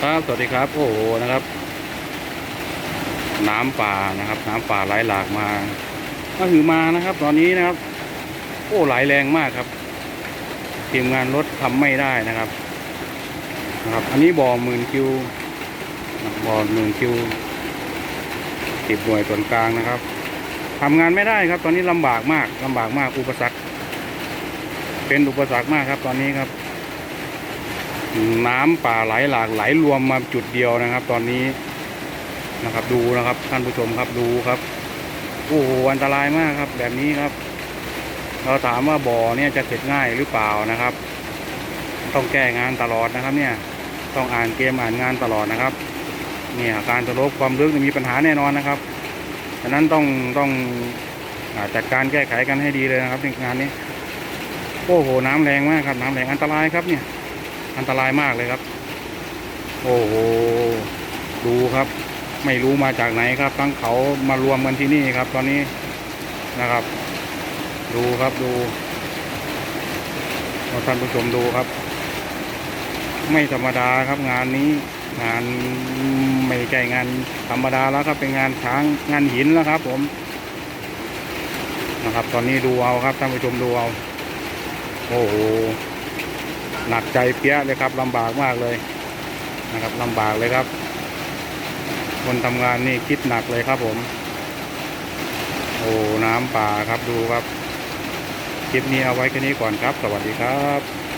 ครับสวัสดีครับ โอ้โหนะครับ น้ำป่านะครับ น้ำป่าไหลหลากมาก็คือมานะครับ ตอนนี้นะครับ โอ้ไหลแรงมากครับทีมงานรถทำไม่ได้นะครับนะครับ อันนี้บ่อหมื่นคิวบ่อหมื่นคิวสิบหน่วยส่วนกลางนะครับทำงานไม่ได้ครับ ตอนนี้ลำบากมากลำบากมากอุปสรรค เป็นอุปสรรคมากครับ ตอนนี้ครับ น้ำป่าไหลหลากไหลรวมมาจุดเดียวนะครับ ตอนนี้นะครับดูนะครับท่านผู้ชมครับดูครับโอ้โหอันตรายมากครับ แบบนี้ครับ เราถามว่าบ่อเนี่ยจะเสร็จง่ายหรือเปล่านะครับ ต้องแก้งานตลอดนะครับ เนี่ยต้องอ่านเกมอ่านงานตลอดนะครับ เนี่ยการสโลบความลึกมีปัญหาแน่นอนนะครับฉะนั้นต้องต้องอจัดการแก้ไขกันให้ดีเลยนะครับในงานนี้โอ้โหน้ำแรงมากครับน้ำแรงอันตรายครับเนี่ย อันตรายมากเลยครับ โอ้โหดูครับ ไม่รู้มาจากไหนครับ ทั้งเขามารวมกันที่นี่ครับ ตอนนี้นะครับ ดูครับดูท่านผู้ชมดูครับ ไม่ธรรมดาครับงานนี้ งานไม่ใช่งานธรรมดาแล้วครับเป็นงานช้างงานหินแล้วครับ ผมนะครับ ตอนนี้ดูเอาครับท่านผู้ชมดูเอาโอ้โห หนักใจเปี้ยเลยครับลำบากมากเลยนะครับลำบากเลยครับ คนทำงานนี่คิดหนักเลยครับผม โอ้น้ำป่าครับดูครับ คลิปนี้เอาไว้แค่นี้ก่อนครับ สวัสดีครับ